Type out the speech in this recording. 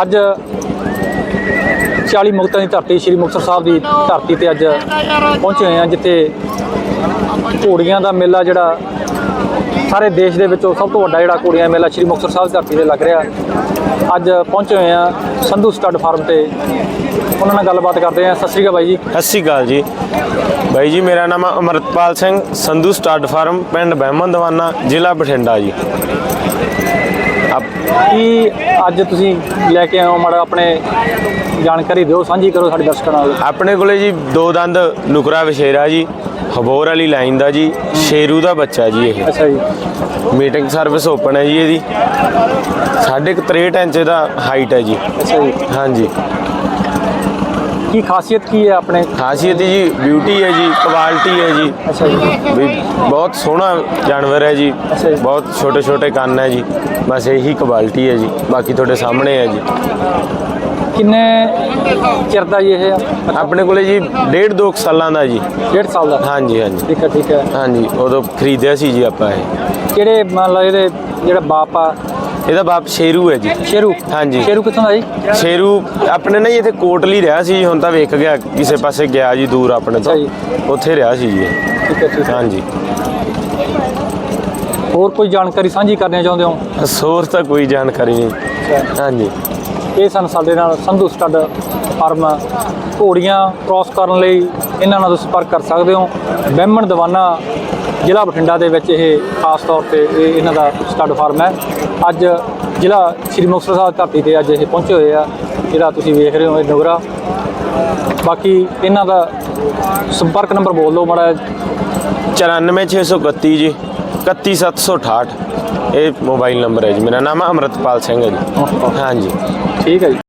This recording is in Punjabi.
ਅੱਜ 40 ਮੁਕਤਾਂ ਦੀ ਧਰਤੀ, ਸ੍ਰੀ ਮੁਕਤਸਰ ਸਾਹਿਬ ਦੀ ਧਰਤੀ ਤੇ ਅੱਜ ਪਹੁੰਚੇ ਹੋਏ ਹਾਂ, ਜਿੱਥੇ ਘੋੜੀਆਂ ਦਾ ਮੇਲਾ ਜਿਹੜਾ ਸਾਰੇ ਦੇਸ਼ ਦੇ ਵਿੱਚੋਂ ਸਭ ਤੋਂ ਵੱਡਾ ਜਿਹੜਾ ਘੋੜੀਆਂ ਦਾ ਮੇਲਾ ਸ੍ਰੀ ਮੁਕਤਸਰ ਸਾਹਿਬ ਦੀ ਧਰਤੀ ਤੇ ਲੱਗ ਰਿਹਾ। ਅੱਜ ਪਹੁੰਚੇ ਹੋਏ ਹਾਂ ਸੰਧੂ ਸਟੱਡ ਫਾਰਮ ਤੇ। ਉਹਨਾਂ ਨਾਲ ਗੱਲਬਾਤ ਕਰਦੇ ਹਾਂ। ਸਤਿ ਸ਼੍ਰੀ ਅਕਾਲ ਬਾਈ ਜੀ। ਸਤਿ ਸ਼੍ਰੀ ਅਕਾਲ ਜੀ। ਬਾਈ ਜੀ, ਮੇਰਾ ਨਾਮ ਅਮਰਤਪਾਲ ਸਿੰਘ, ਸੰਧੂ ਸਟੱਡ ਫਾਰਮ, ਪਿੰਡ ਬਹਿਮਨ ਦਵਾਨਾ, ਜ਼ਿਲ੍ਹਾ ਬਠਿੰਡਾ ਜੀ। ਕੀ ਅੱਜ ਤੁਸੀਂ ਲੈ ਕੇ ਹੋ ਮਾੜਾ ਆਪਣੇ ਜਾਣਕਾਰੀ ਦਿਓ ਸਾਂਝੀ ਕਰੋ ਸਾਡੇ ਦਰਸ਼ਕਾਂ ਨਾਲ। ਆਪਣੇ ਕੋਲੇ ਜੀ ਦੋ ਦੰਦ ਨੁਕਰਾ ਵਿਸ਼ੇਰਾ ਜੀ ਹਬੋਰ ਵਾਲੀ ਲਾਈਨ ਦਾ ਜੀ ਸ਼ੇਰੂ ਦਾ ਬੱਚਾ ਜੀ ਇਹ। ਅੱਛਾ ਜੀ। ਮੀਟਿੰਗ ਸਰਵਿਸ ਓਪਨ ਹੈ ਜੀ ਇਹਦੀ। ਸਾਢੇ ਕੁ 63 ਇੰਚ ਦਾ ਹਾਈਟ ਹੈ ਜੀ। ਅੱਛਾ ਜੀ। ਹਾਂਜੀ। ਕੀ ਖਾਸੀਅਤ ਕੀ ਹੈ ਆਪਣੇ? ਖਾਸੀਅਤ ਜੀ ਬਿਊਟੀ ਹੈ ਜੀ ਕੁਆਲਿਟੀ ਹੈ ਜੀ। ਅੱਛਾ ਜੀ। ਵੀ ਬਹੁਤ ਸੋਹਣਾ ਜਾਨਵਰ ਹੈ ਜੀ। ਅੱਛਾ ਜੀ। ਬਹੁਤ ਛੋਟੇ ਛੋਟੇ ਕੰਨ ਹੈ ਜੀ। ਬਸ ਇਹੀ ਕੁਆਲਿਟੀ ਹੈ ਜੀ। ਬਾਕੀ ਤੁਹਾਡੇ ਸਾਹਮਣੇ ਹੈ ਜੀ। ਕਿੰਨੇ ਚਿਰ ਦਾ ਜੀ ਇਹ? ਆਪਣੇ ਕੋਲੇ ਜੀ ਡੇਢ ਦੋ ਕੁ ਸਾਲਾਂ ਦਾ ਜੀ। ਡੇਢ ਸਾਲ ਦਾ? ਹਾਂਜੀ ਹਾਂਜੀ। ਠੀਕ ਹੈ ਠੀਕ ਹੈ। ਹਾਂਜੀ ਉਦੋਂ ਖਰੀਦਿਆ ਸੀ ਜੀ ਆਪਾਂ ਇਹ। ਕਿਹੜੇ ਮੰਨ ਲਓ ਇਹਦੇ ਜਿਹੜਾ ਬਾਪ ਆ ਇਹਦਾ ਬਾਪ ਸ਼ੇਰੂ ਹੈ ਜੀ। ਸ਼ੇਰੂ? ਹਾਂਜੀ। ਸ਼ੇਰੂ ਕਿੱਥੋਂ ਦਾ ਜੀ? ਸ਼ੇਰੂ ਆਪਣੇ ਨਾ ਜੀ ਇੱਥੇ ਕੋਟਲੀ ਰਿਹਾ ਸੀ ਜੀ ਹੁਣ ਤਾਂ ਵੇਖ ਗਿਆ ਕਿਸੇ ਪਾਸੇ ਗਿਆ ਜੀ ਦੂਰ ਆਪਣੇ ਤੋਂ। ਅੱਛਾ। ਉੱਥੇ ਰਿਹਾ ਸੀ ਜੀ ਇਹ। ਠੀਕ ਹੈ ਠੀਕ ਹੈ। ਹਾਂਜੀ। ਹੋਰ ਕੋਈ ਜਾਣਕਾਰੀ ਸਾਂਝੀ ਕਰਨੀ ਚਾਹੁੰਦੇ ਹੋ? ਸੋਰ ਤਾਂ ਕੋਈ ਜਾਣਕਾਰੀ ਨਹੀਂ। ਹਾਂਜੀ। ਇਹ ਸਨ ਸਾਡੇ ਨਾਲ ਸੰਧੂ ਸਟੱਡ ਫਾਰਮ। ਘੋੜੀਆਂ ਕ੍ਰਾਸ ਕਰਨ ਲਈ ਇਹਨਾਂ ਨਾਲ ਤੁਸੀਂ ਸੰਪਰਕ ਕਰ ਸਕਦੇ ਹੋ। ਬਹਿਮਣ ਦੀਵਾਨਾ ਜ਼ਿਲ੍ਹਾ ਬਠਿੰਡਾ ਦੇ ਵਿੱਚ ਇਹ ਖਾਸ ਤੌਰ ਤੇ ਇਹ ਇਹਨਾਂ ਦਾ ਸਟੱਡ ਫਾਰਮ ਹੈ। ਅੱਜ ਜ਼ਿਲ੍ਹਾ ਸ੍ਰੀ ਮੁਕਤਸਰ ਸਾਹਿਬ ਧਰਤੀ ਤੇ ਅੱਜ ਇਹ ਪਹੁੰਚੇ ਹੋਏ ਆ। ਜਿਹੜਾ ਤੁਸੀਂ ਵੇਖ ਰਹੇ ਹੋ ਇਹ ਨੁਗਰਾ। ਬਾਕੀ ਇਹਨਾਂ ਦਾ ਸੰਪਰਕ ਨੰਬਰ ਬੋਲ ਦਿਓ ਮਾੜਾ ਜਿਹਾ। 94631 ਜੀ। 31768 ਇਹ ਮੋਬਾਈਲ ਨੰਬਰ ਹੈ ਜੀ। ਮੇਰਾ ਨਾਮ ਹੈ ਅਮਰਤਪਾਲ ਸਿੰਘ ਹੈ ਜੀ। ਹਾਂਜੀ। ਠੀਕ ਹੈ ਜੀ।